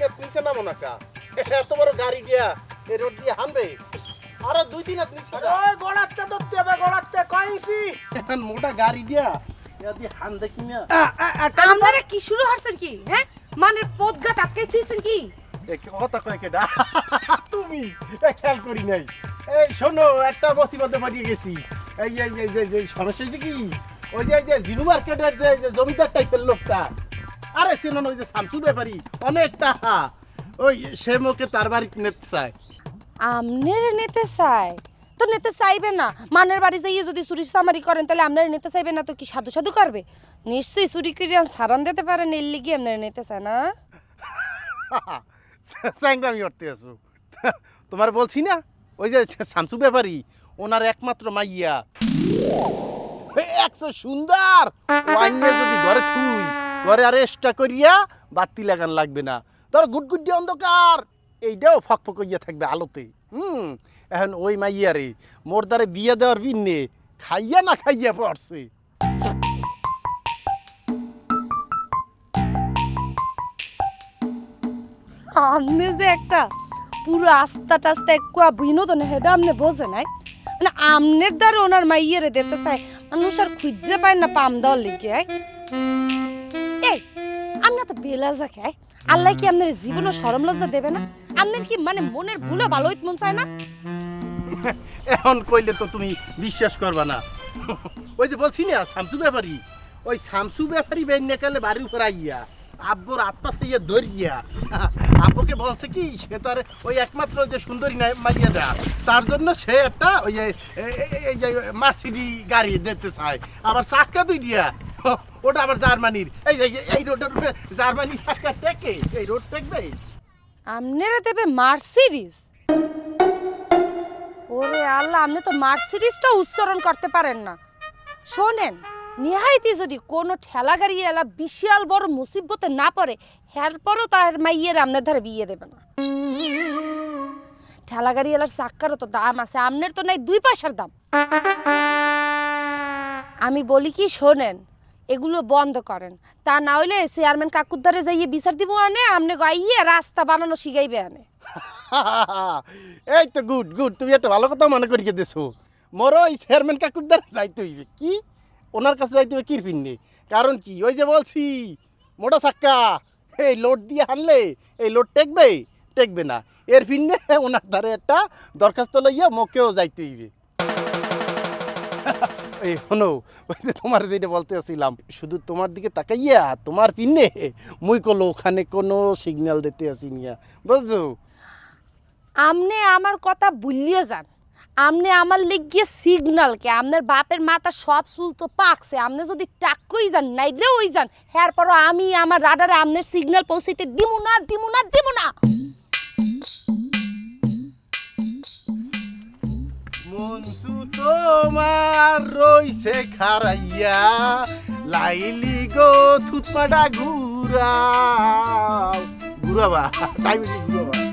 হাত নিচে নামো না কা। এত বড় গাড়ি দিয়া এ রোড দিয়ে হানবে। আরও দুই দিন হাত নিচে ওই গোড়াতে ধরতে হবে গোড়াতে কইছি এখন মোটা গাড়ি দিয়া দিয়ে হান দেখি না? আপনারা কি শুরু হচ্ছেন কি হ্যাঁ? মানে পদঘাট আটকে থুইছেন কি? কথা কয় কেডা? তুমি এ খেয়াল করি নাই। এই শোনো একটা মুসিবতে পড়িয়ে গেছি। এই এই এই যে যে সমস্যা কি? ওই যে যে জিরু মার্কেটের যে জমিদার টাইপের লোকটা আরে চেনো না ওই যে শামসু ব্যাপারী অনেক টাকা ওই সে মুখে তার বাড়ি নিতে চায়। আমনের নিতে চাই তো নিতে চাইবে না। মানের বাড়ি যাইয়ে যদি চুরি সামারি করেন তাহলে আপনার নিতে চাইবে না তো কি সাধু সাধু করবে? নিশ্চয়ই চুরি করে সারান দিতে পারেন এর লিগে আপনার নিতে চায় না? স্যাংরামি করতে আছো। তোমার বলছি না? ওই যে শামসু ব্যাপারি ওনার একমাত্র মাইয়া। একশো সুন্দর! ওয়াইনে যদি ঘরে থুই ঘরে আর এক্সট্রা করিয়া বাতি লাগান লাগবে না। ধর গুটগুড্ডি অন্ধকার, এইটাও ফক ফক ইয়ে থাকবে আলোতে। হুম, এখন ওই মাইয়া রে, মোর দ্বারে বিয়ে দেওয়ার বিন্নে খাইয়া না খাইয়া পড়ছে। আমনে যে একটা পুরো আস্তা টাস্তা একুয়া বিনোদন হেটা আপনি বোঝে নাই। মানে আমনের দ্বারা ওনার মাইয়েরে দিতে চাই মানুষ আর খুঁজতে পায় না পাম দেওয়ার লিখে। আমরা তো বেলা যাকে আল্লাহ কি আপনার জীবনে লজ্জা দেবে না? আপনার কি মানে মনের ভুলে ভালো মন চায় না? এখন কইলে তো তুমি বিশ্বাস করবা না। ওই যে বলছি না, শামসু ব্যাপারী, ওই শামসু ব্যাপারী বেন্যা কালে বাড়ির উপর আইয়া, আব্বুর আত্মা ইয়ে ধরিয়া, আব্বুকে বলছে কি, সে তার ওই একমাত্র যে সুন্দরী নাই মাইয়া দেয়া তার জন্য সে একটা ওই যে মার্সিডি গাড়ি দিতে চায়। আবার চাক্কা দুই দিয়া ওটা আবার জার্মানির। এই, এই- এই জার্মানি চাক্কা টেকে এই রোড টেকবে আপনারা দেবে মার্সিডিস ওরে আল্লাহ, আপনি তো মার্সিডিসটা উচ্চারণ করতে পারেন না। শোনেন, নিহাইতি যদি কোনো ঠেলা গাড়ি এলা বিশাল বড় মুসিবতে না পড়ে, এরপরও তার মাইয়ের আপনার ধারে বিয়ে দেবে না। ঠেলা গাড়ি এলার চাক্কারও তো দাম আছে, আমনের তো নাই দুই পয়সার দাম। আমি বলি কি, শোনেন এগুলো বন্ধ করেন। তা না হইলে চেয়ারম্যান কাকুর ধারে যাইয়ে বিচার দিব আনে, আমনে গাইয়ে রাস্তা বানানো শিখাইবে আনে। এই তো গুড গুড, তুমি একটা ভালো কথা মনে করিয়ে দিছো। মোর ওই চেয়ারম্যান কাকুর দ্বারা যাইতে হইবে। কি? ওনার কাছে যাইতে হবে কির পিন্নে কারণ কি? ওই যে বলছি, মোটা চাক্কা এই লোড দিয়ে আনলে এই লোড টেকবে? টেকবে না। এর পিন্নে ওনার ধারে একটা দরখাস্ত লইয়া মোকেও যাইতে হইবে। এই, শোনো তোমার যেটা বলতে আসছিলাম শুধু তোমার দিকে তাকাইয়া, তোমার পিন্নে মুই কলো ওখানে কোনো সিগন্যাল দিতে আসি নিয়া বুঝছ? আমনে আমার কথা বুলিয়ে যান। আমনে আমার লিগিয়ে সিগনাল কে আপনার বাপের মাথা সব চুল তো পাকছে আপনি যদি টাকুই যান, নাইলে ওই যান। হ্যার পরও আমি আমার রাডারে আপনার সিগন্যাল পৌঁছাইতে দিমু না দিমু না দিমু না। মনসু তোমার রইছে খারাইয়া। লাইলি গো থুতমাডা ঘুরা ঘুরাবা? টাইম ঘুরাবা।